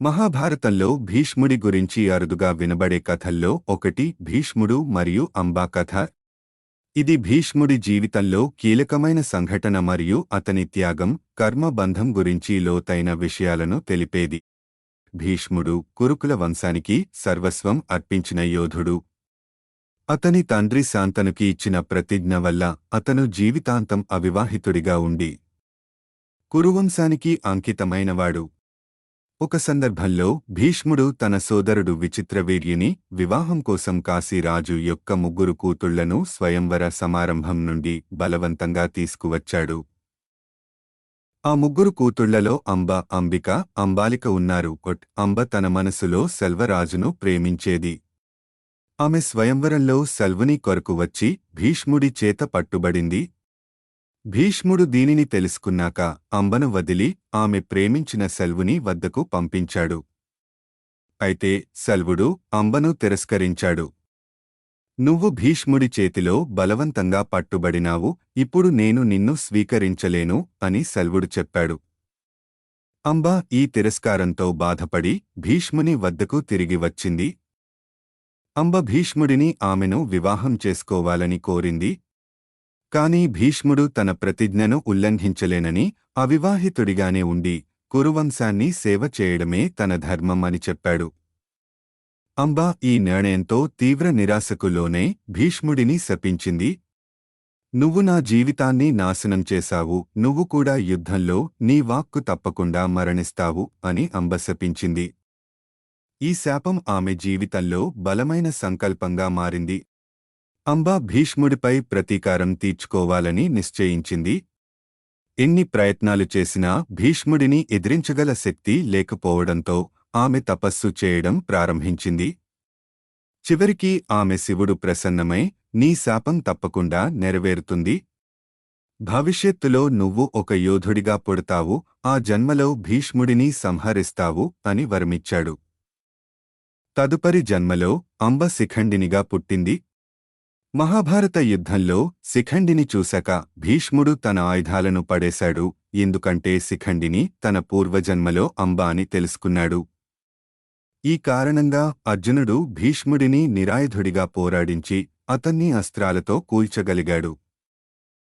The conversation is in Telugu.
మహాభారతంలో భీష్ముడి గురించి అరుదుగా వినబడే కథల్లో ఒకటి భీష్ముడు మరియు అంబా కథ. ఇది భీష్ముడి జీవితంలో కీలకమైన సంఘటన మరియు అతని త్యాగం కర్మబంధం గురించి లోతైన విషయాలను తెలిపేది. భీష్ముడు కురుకుల వంశానికి సర్వస్వం అర్పించిన యోధుడు. అతని తండ్రి శాంతనుకి ఇచ్చిన ప్రతిజ్ఞ వల్ల అతను జీవితాంతం అవివాహితుడిగా ఉండి కురువంశానికి అంకితమైనవాడు. ఒక సందర్భంలో భీష్ముడు తన సోదరుడు విచిత్రవీర్యుని వివాహం కోసం కాశీరాజు యొక్క ముగ్గురు కూతుళ్ళను స్వయంవర సమారంభం నుండి బలవంతంగా తీసుకువచ్చాడు. ఆ ముగ్గురు కూతుళ్ళలో అంబ అంబిక అంబాలిక ఉన్నారు. కొట్ అంబ తన మనసులో సెల్వరాజును ప్రేమించేది. ఆమె స్వయంవరంలో సెల్వుని కొరకు వచ్చి భీష్ముడి చేత పట్టుబడింది. భీష్ముడు దీనిని తెలుసుకున్నాక అంబను వదిలి ఆమె ప్రేమించిన సెల్వుని వద్దకు పంపించాడు. అయితే సెల్వుడు అంబను తిరస్కరించాడు. నువ్వు భీష్ముడి చేతిలో బలవంతంగా పట్టుబడినావు ఇప్పుడు నేను నిన్ను స్వీకరించలేను అని సెల్వుడు చెప్పాడు. అంబ ఈ తిరస్కారంతో బాధపడి భీష్ముని వద్దకు తిరిగి వచ్చింది. అంబ భీష్ముడిని ఆమెను వివాహం చేసుకోవాలని కోరింది కాని భీష్ముడు తన ప్రతిజ్ఞను ఉల్లంఘించలేనని అవివాహితుడిగానే ఉండి కురువంశాన్ని సేవ చేయడమే తన ధర్మం అని చెప్పాడు. అంబా ఈ నిర్ణయంతో తీవ్ర నిరాశకులోనే భీష్ముడిని శపించింది. నువ్వు నా జీవితాన్ని నాశనం చేశావు నువ్వు కూడా యుద్ధంలో నీ వాక్కు తప్పకుండా మరణిస్తావు అని అంబ శపించింది. ఈ శాపం ఆమె జీవితంలో బలమైన సంకల్పంగా మారింది. అంబ భీష్ముడిపై ప్రతీకారం తీర్చుకోవాలని నిశ్చయించింది. ఎన్ని ప్రయత్నాలు చేసినా భీష్ముడిని ఎదిరించగల శక్తి లేకపోవడంతో ఆమె తపస్సు చేయడం ప్రారంభించింది. చివరికి ఆమె శివుడు ప్రసన్నమై నీ శాపం తప్పకుండా నెరవేరుతుంది. భవిష్యత్తులో నువ్వు ఒక యోధుడిగా పుడతావు ఆ జన్మలో భీష్ముడిని సంహరిస్తావు అని వరమిచ్చాడు. తదుపరి జన్మలో అంబ శిఖండినిగా పుట్టింది. మహాభారత యుద్ధంలో శిఖండిని చూశాక భీష్ముడు తన ఆయుధాలను పడేశాడు ఎందుకంటే శిఖండిని తన పూర్వజన్మలో అంబ అని తెలుసుకున్నాడు. ఈ కారణంగా అర్జునుడు భీష్ముడిని నిరాయుధుడిగా పోరాడించి అతన్ని అస్త్రాలతో కూల్చగలిగాడు.